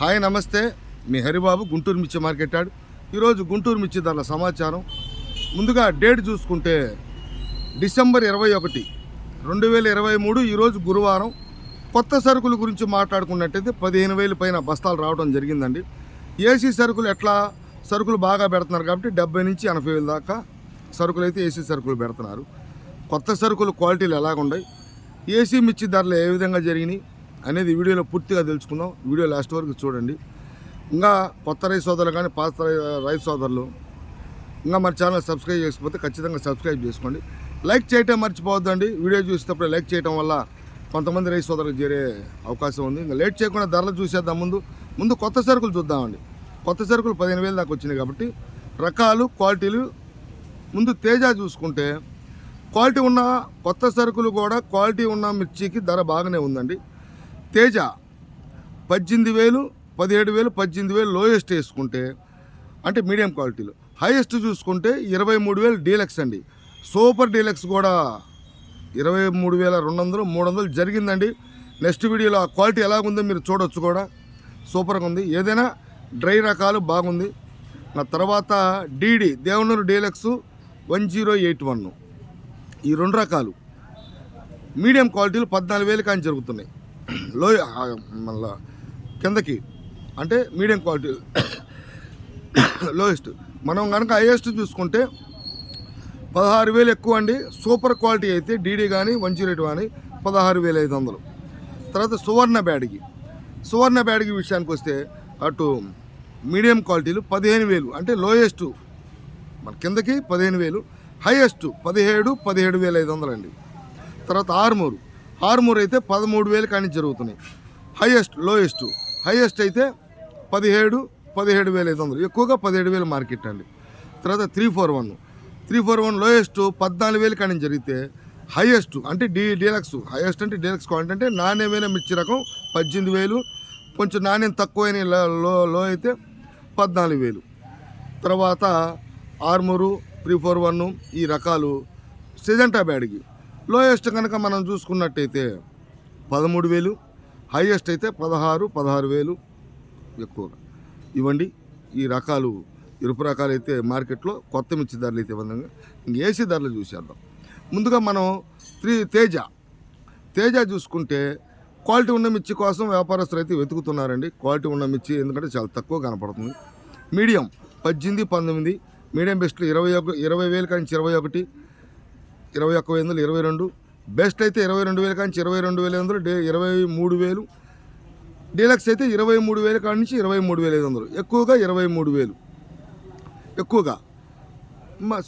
Hi నమస్తే. మీ హరిబాబు గుంటూరు మిర్చి market yard ఈరోజు గుంటూరు మిర్చి ధరల సమాచారం. ముందుగా డేట్ చూసుకుంటే డిసెంబర్ ఇరవై ఒకటి రెండు వేల ఇరవై మూడు ఈరోజు గురువారం. కొత్త సరుకుల గురించి మాట్లాడుకున్నట్టయితే పదిహేను వేలు పైన బస్తాలు రావడం జరిగిందండి. ఏసీ సరుకులు ఎట్లా? సరుకులు బాగా పెడుతున్నారు కాబట్టి డెబ్బై నుంచి ఎనభై వేల దాకా సరుకులు అయితే ఏసీ సరుకులు పెడుతున్నారు. కొత్త సరుకులు క్వాలిటీలు ఎలాగున్నాయి ఏసీ మిర్చి ధరలు ఏ విధంగా జరిగినాయి? అనేది వీడియోలో పూర్తిగా తెలుసుకుందాం. వీడియో లాస్ట్ వరకు చూడండి. ఇంకా కొత్త రైతు సోదరులు కానీ పాత రై- రైతు సోదరులు ఇంకా మన ఛానల్ సబ్స్క్రైబ్ చేసుకపోతే ఖచ్చితంగా సబ్స్క్రైబ్ చేసుకోండి. లైక్ చేయటం మర్చిపోవద్దండి. వీడియో చూసేటప్పుడు లైక్ చేయటం వల్ల కొంతమంది రైతు సోదరులకు చేరే అవకాశం ఉంది. ఇంకా లేట్ చేయకుండా ధరలు చూసేద్దాం ముందు. ముందు కొత్త సరుకులు చూద్దామండి. కొత్త సరుకులు పదిహేను వేలు దాకా వచ్చినాయి కాబట్టి రకాలు క్వాలిటీలు ముందు తేజ చూసుకుంటే క్వాలిటీ ఉన్న కొత్త సరుకులు కూడా క్వాలిటీ ఉన్న మిర్చికి ధర బాగానే ఉందండి. తేజ పద్దెనిమిది వేలు పదిహేడు వేలు పద్దెనిమిది వేలు లోయెస్ట్ వేసుకుంటే అంటే మీడియం క్వాలిటీలో. హైయెస్ట్ చూసుకుంటే ఇరవై మూడు వేలు డీలక్స్ అండి. సూపర్ డీలక్స్ కూడా ఇరవై మూడు వేల రెండు వందలు మూడు వందలు జరిగిందండి. నెక్స్ట్ వీడియోలో ఆ క్వాలిటీ ఎలాగుందో మీరు చూడొచ్చు కూడా. సూపర్గా ఉంది. ఏదైనా డ్రై రకాలు బాగుంది. నా తర్వాత DD Devanur deluxe one zero eight one. ఈ రెండు రకాలు. మీడియం క్వాలిటీలు పద్నాలుగు వేలు కానీ జరుగుతున్నాయి. లో మళ్ళా కిందకి అంటే మీడియం క్వాలిటీ లోయెస్ట్. మనం కనుక హైయెస్ట్ చూసుకుంటే పదహారు వేలు ఎక్కువ అండి. సూపర్ క్వాలిటీ అయితే డీడీ కానీ వన్ జీరో ఎయిట్ కానీ పదహారు వేల ఐదు వందలు. తర్వాత సువర్ణ బ్యాడ్కి. సువర్ణ బ్యాడ్కి విషయానికి వస్తే అటు మీడియం క్వాలిటీలు పదిహేను వేలు అంటే లోయెస్ట్. మన కిందకి పదిహేను వేలు హైయెస్ట్ పదిహేడు పదిహేడు వేల ఐదు వందలు అండి తర్వాత ఆర్మూరు. ఆర్మూర్ అయితే పదమూడు వేలు కానీ జరుగుతున్నాయి. హైయెస్ట్ లోయెస్ట్ హైయెస్ట్ అయితే పదిహేడు పదిహేడు వేల ఐదు వందలు. ఎక్కువగా పదిహేడు వేలు మార్కెట్ అండి. తర్వాత three four one three four one lowest పద్నాలుగు వేలు కానీ జరిగితే హైయెస్ట్ అంటే డీ డీలక్స్ హైయెస్ట్ అంటే డీలక్స్ క్వాలిటీ అంటే నాణ్యమైన మిర్చి రకం పద్దెనిమిది వేలు. కొంచెం నాణ్యం తక్కువైన లో- లో లో అయితే పద్నాలుగు వేలు. తర్వాత ఆర్మూరు త్రీ ఫోర్ వన్ ఈ రకాలు. సిజంటా బ్యాడ్కి లోయెస్ట్ కనుక మనం చూసుకున్నట్టయితే పదమూడు వేలు హైయెస్ట్ అయితే పదహారు పదహారు వేలు ఎక్కువగా. ఇవ్వండి ఈ రకాలు ఇరుపు రకాలు అయితే మార్కెట్లో కొత్త మిర్చి ధరలు అయితే విధంగా ఇంక ఏసీ ధరలు చూసేద్దాం. ముందుగా మనం త్రీ తేజ. తేజ చూసుకుంటే క్వాలిటీ ఉన్న మిర్చి కోసం వ్యాపారస్తులు అయితే వెతుకుతున్నారండి. క్వాలిటీ ఉన్న మిర్చి ఎందుకంటే చాలా తక్కువ కనపడుతుంది. మీడియం పద్దెనిమిది పంతొమ్మిది. మీడియం బెస్ట్లు ఇరవై ఒక ఇరవై వేలు కానీ ఇరవై ఒకటి. ఇరవై ఒక్క వందలు ఇరవై రెండు. బెస్ట్ అయితే ఇరవై రెండు వేల కానీ ఇరవై రెండు వేల ఐదు వందలు డే ఇరవై మూడు వేలు. డీలక్స్ అయితే ఇరవై మూడు వేల కాడి నుంచి ఇరవై మూడు వేల ఐదు వందలు. ఎక్కువగా ఇరవై మూడు వేలు. ఎక్కువగా.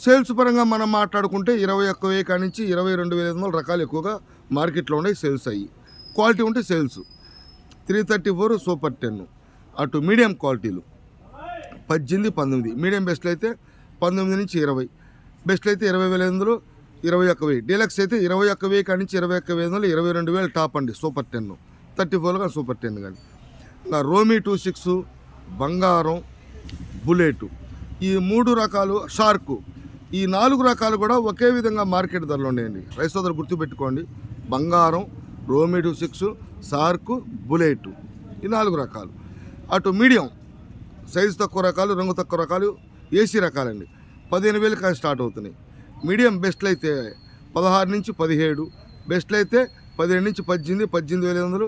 సేల్స్ పరంగా మనం మాట్లాడుకుంటే ఇరవై ఒక్క వెయ్యి కాడి నుంచి ఇరవై రెండు వేల ఐదు వందల రకాలు ఎక్కువగా మార్కెట్లో ఉన్నాయి సేల్స్ అయ్యి. క్వాలిటీ ఉంటే sales. Three thirty four super ten. అటు మీడియం క్వాలిటీలు. పద్దెనిమిది పంతొమ్మిది. మీడియం బెస్ట్లు అయితే పంతొమ్మిది నుంచి ఇరవై. బెస్ట్లు అయితే ఇరవై వేల ఐదు వందలు ఇరవై ఒక్క వెయ్యి. డీలక్స్ అయితే ఇరవై ఒక్క వెయ్యి కాడి నుంచి ఇరవై ఒక్క వెయ్యి వందలు ఇరవై రెండు వేలు టాప్ అండి సూపర్ టెన్. థర్టీ ఫోర్ కానీ సూపర్ టెన్ కానీ ఇంకా రోమీ టూ సిక్స్ బంగారం బుల్లెట్. ఈ మూడు రకాలు షార్కు. ఈ నాలుగు రకాలు కూడా ఒకే విధంగా మార్కెట్ ధరలు ఉన్నాయండి. రైస్ సోదరు గుర్తుపెట్టుకోండి. బంగారం రోమీ టూ సిక్స్ షార్కు బుల్లెట్. ఈ నాలుగు రకాలు. అటు మీడియం సైజు తక్కువ రకాలు రంగు తక్కువ రకాలు ఏసీ రకాలండి. పదిహేను వేలు కానీ స్టార్ట్ అవుతున్నాయి. మీడియం బెస్ట్లు అయితే పదహారు నుంచి పదిహేడు బెస్ట్లు అయితే పదిహేడు నుంచి పద్దెనిమిది పద్దెనిమిది వేల ఐదు వందలు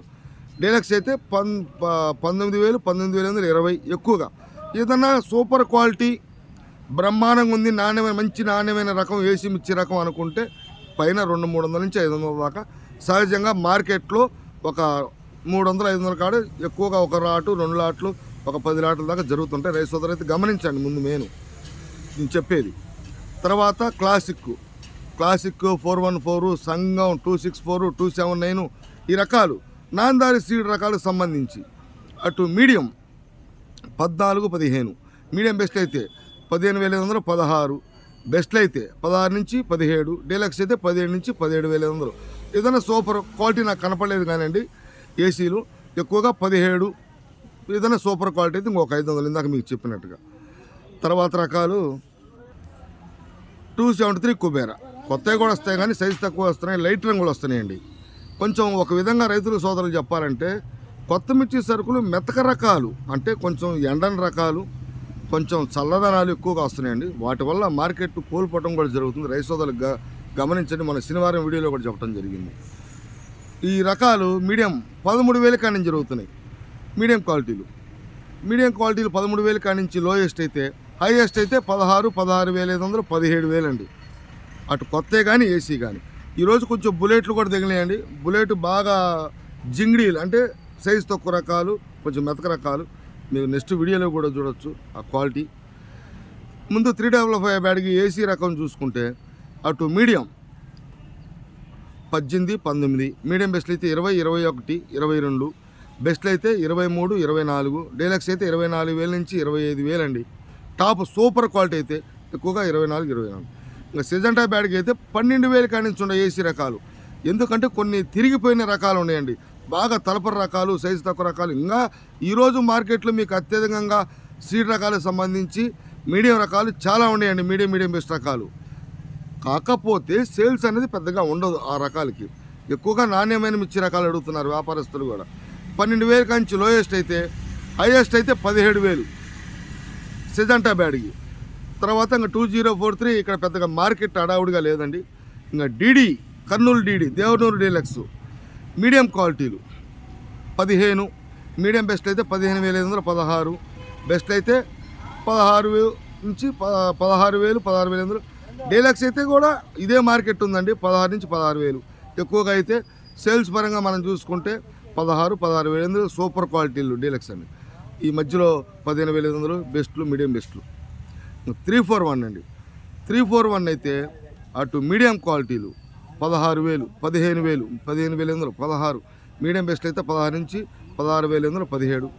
డీలక్స్ అయితే పన్ ప- పంతొమ్మిది వేలు పంతొమ్మిది వేల వందలు ఇరవై ఎక్కువగా. ఏదన్నా సూపర్ క్వాలిటీ బ్రహ్మాండంగా ఉంది నాణ్యమైన మంచి నాణ్యమైన రకం ఏసీ మిర్చి రకం అనుకుంటే పైన రెండు మూడు వందల నుంచి ఐదు వందల దాకా. సహజంగా మార్కెట్లో ఒక మూడు వందలు ఐదు వందల కాడ ఎక్కువగా ఒక లాటు రెండు లాట్లు ఒక పది లాట్ల దాకా జరుగుతుంటాయి రైస్ సోదరు అయితే గమనించండి ముందు నేను నేను చెప్పేది. తర్వాత classic. Classic four one four Sangam two six four two seven nine ఈ రకాలు. నాందారి సీడ్ రకాలకు సంబంధించి. అటు మీడియం పద్నాలుగు పదిహేను. మీడియం బెస్ట్ అయితే పదిహేను వేల ఐదు వందలు పదహారు. బెస్ట్లు అయితే పదహారు నుంచి పదిహేడు. డీలక్స్ అయితే పదిహేడు నుంచి పదిహేడు వేల ఐదు వందలు. ఏదైనా సూపర్ క్వాలిటీ నాకు కనపడలేదు కానివ్వండి ఏసీలు ఎక్కువగా పదిహేడు. ఏదైనా సూపర్ క్వాలిటీ అయితే ఇంకొక ఐదు వందలు ఇందాక మీకు చెప్పినట్టుగా. తర్వాత రకాలు టూ సెవెంటీ త్రీ కుబేరా. కొత్తవి కూడా వస్తాయి కానీ సైజు తక్కువ వస్తున్నాయి లైట్ రంగులు వస్తున్నాయండి. కొంచెం ఒక విధంగా రైతులు సోదరులు చెప్పాలంటే కొత్త మిర్చి సరుకులు మెతక రకాలు అంటే కొంచెం ఎండని రకాలు కొంచెం చల్లదనాలు ఎక్కువగా వస్తున్నాయండి. వాటి వల్ల మార్కెట్ కోల్పోవడం కూడా జరుగుతుంది. రైతు సోదరులు గ గమనించండి. మన శనివారం వీడియోలో కూడా చెప్పడం జరిగింది. ఈ రకాలు మీడియం పదమూడు వేల కాడి నుంచి జరుగుతున్నాయి. మీడియం క్వాలిటీలు. మీడియం క్వాలిటీలు పదమూడు వేల కాడి నుంచి లోయెస్ట్ అయితే హైయెస్ట్ అయితే పదహారు పదహారు వేల ఐదు వందలు పదిహేడు వేలండి అటు కొత్త కానీ ఏసీ కానీ ఈరోజు కొంచెం బుల్లెట్లు కూడా దిగినాయండి బుల్లెట్ బాగా జింగిడీలు అంటే సైజ్ తక్కువ రకాలు కొంచెం మెతక రకాలు. మీరు నెక్స్ట్ వీడియోలో కూడా చూడొచ్చు ఆ క్వాలిటీ. ముందు త్రీ డబుల్ ఫైవ్ బ్యాడ్కి ఏసీ రకం చూసుకుంటే అటు మీడియం పద్దెనిమిది పంతొమ్మిది మీడియం బెస్ట్లు అయితే ఇరవై ఇరవై ఒకటి ఇరవై రెండు. బెస్ట్లు అయితే ఇరవై మూడు ఇరవై నాలుగు. డీలక్స్ అయితే ఇరవై నాలుగు వేల నుంచి ఇరవై ఐదు వేలండి టాప్ సూపర్ క్వాలిటీ అయితే ఎక్కువగా ఇరవై నాలుగు ఇరవై నాలుగు. ఇంకా సిజంటా బ్యాడ్కి అయితే పన్నెండు వేలు కాడి నుంచి ఉండే ఏసీ రకాలు. ఎందుకంటే కొన్ని తిరిగిపోయిన రకాలు ఉన్నాయండి. బాగా తలపర రకాలు సైజు తక్కువ రకాలు. ఇంకా ఈరోజు మార్కెట్లో మీకు అత్యధికంగా సీడ్ రకాలకు సంబంధించి మీడియం రకాలు చాలా ఉన్నాయండి. మీడియం మీడియం బెస్ట్ రకాలు. కాకపోతే సేల్స్ అనేది పెద్దగా ఉండదు ఆ రకాలకి. ఎక్కువగా నాణ్యమైన మిర్చి రకాలు అడుగుతున్నారు వ్యాపారస్తులు కూడా. పన్నెండు వేలు కంచి లోయెస్ట్ అయితే హైయెస్ట్ అయితే పదిహేడు వేలు. సిజంటా బ్యాడ్కి తర్వాత ఇంకా టూ జీరో ఫోర్ త్రీ ఇక్కడ పెద్దగా మార్కెట్ అడావుడిగా లేదండి. ఇంకా DD Kurnool DD Devanur deluxe medium క్వాలిటీలు పదిహేను మీడియం బెస్ట్ అయితే పదిహేను వేల ఐదు వందల పదహారు బెస్ట్ అయితే పదహారు వేలు నుంచి ప- పదహారు వేలు పదహారు వేల ఐదు డీలక్స్ అయితే కూడా ఇదే మార్కెట్ ఉందండి పదహారు నుంచి పదహారు వేలు. ఎక్కువగా అయితే సేల్స్ పరంగా మనం చూసుకుంటే పదహారు పదహారు వేల సూపర్ క్వాలిటీలు డీలక్స్ అండి. ఈ మధ్యలో పదిహేను వేల ఐదు వందలు బెస్ట్లు మీడియం బెస్ట్లు. త్రీ ఫోర్ వన్ అండి. త్రీ ఫోర్ వన్ అయితే అటు మీడియం క్వాలిటీలు పదహారు వేలు పదిహేను వేలు పదిహేను వేల వందలు పదహారు. మీడియం బెస్ట్ అయితే పదహారు నుంచి పదహారు వేల వందలు పదిహేడు.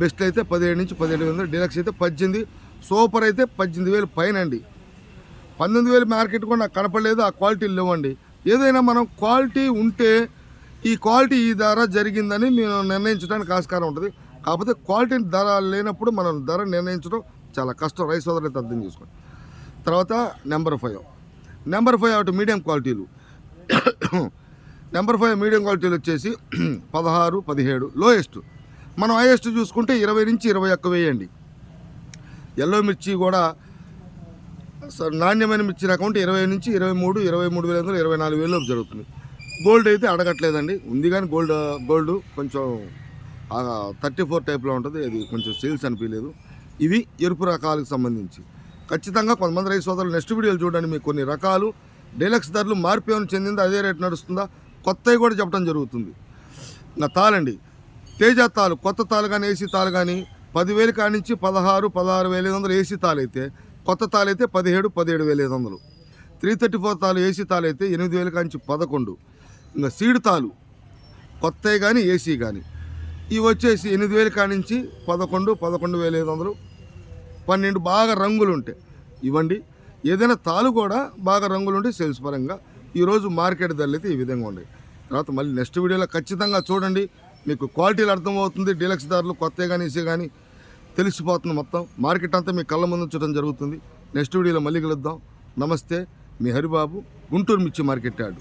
బెస్ట్ అయితే పదిహేడు నుంచి పదిహేడు వేల వందలు డీలక్స్ అయితే పద్దెనిమిది. సూపర్ అయితే పద్దెనిమిది వేలు పైన అండి. పంతొమ్మిది వేలు మార్కెట్ కూడా నాకు కనపడలేదు ఆ క్వాలిటీలు లేవండి. ఏదైనా మనం క్వాలిటీ ఉంటే ఈ క్వాలిటీ ఈ ధర జరిగిందని మేము నిర్ణయించడానికి ఆస్కారం ఉంటుంది. కాకపోతే క్వాలిటీ ధర లేనప్పుడు మనం ధర నిర్ణయించడం చాలా కష్టం. రైస్ సోదరులు అర్థం చేసుకోండి. తర్వాత నెంబర్ ఫైవ్. నెంబర్ ఫైవ్ అటు మీడియం క్వాలిటీలు. నెంబర్ ఫైవ్ మీడియం క్వాలిటీలు వచ్చేసి పదహారు పదిహేడు లోయెస్ట్. మనం హైయెస్ట్ చూసుకుంటే ఇరవై నుంచి ఇరవై ఒక్క వేయండి. ఎల్లో మిర్చి కూడా స- నాణ్యమైన మిర్చి రకం అంటే ఇరవై నుంచి ఇరవై మూడు ఇరవై మూడు వేల ఇరవై నాలుగు వేలు జరుగుతుంది. గోల్డ్ అయితే అడగట్లేదండి. ఉంది కానీ గోల్డ్ గోల్డ్ కొంచెం థర్టీ ఫోర్ టైప్లో ఉంటుంది. అది కొంచెం సేల్స్ అనిపించలేదు ఇవి ఎరుపు రకాలకు సంబంధించి. ఖచ్చితంగా కొంతమంది రైతు సోదరులు నెక్స్ట్ వీడియోలు చూడండి మీకు కొన్ని రకాలు. డీలక్స్ ధరలు మార్పు ఏమైనా చెందిందా? అదే రేటు నడుస్తుందా? కొత్తవి కూడా చెప్పడం జరుగుతుంది. ఇంకా తాళండి. తేజ తాలు కొత్త తాలు కానీ ఏసీ తాలు కానీ పదివేలు కాడి నుంచి పదహారు పదహారు వేల ఐదు వందలు ఏసీ తాలు అయితే కొత్త తాలు అయితే పదిహేడు పదిహేడు వేల ఐదు వందలు. త్రీ థర్టీ ఫోర్ తాలు ఏసీ తాలు అయితే ఎనిమిది వేల కాడి నుంచి పదకొండు. ఇంకా సీడ్ తాలు కొత్తవి కానీ ఏసీ కానీ ఇవి వచ్చేసి ఎనిమిది వేల కానించి నుంచి పదకొండు పదకొండు వేల ఐదు వందలు. పన్నెండు బాగా రంగులు ఉంటాయి ఇవ్వండి. ఏదైనా తాలు కూడా బాగా రంగులు ఉంటే సేల్స్ పరంగా ఈరోజు మార్కెట్ ధరలు అయితే ఈ విధంగా ఉన్నాయి. తర్వాత మళ్ళీ నెక్స్ట్ వీడియోలో ఖచ్చితంగా చూడండి. మీకు క్వాలిటీలు అర్థమవుతుంది. డీలక్స్ ధరలు కొత్త కానీ ఇసే కానీ తెలిసిపోతుంది మొత్తం. మార్కెట్ అంతా మీ కళ్ళ ముందు ఉంచడం జరుగుతుంది. నెక్స్ట్ వీడియోలో మళ్ళీ కలుద్దాం. నమస్తే. మీ హరిబాబు గుంటూరు మిర్చి మార్కెట్ యార్డు.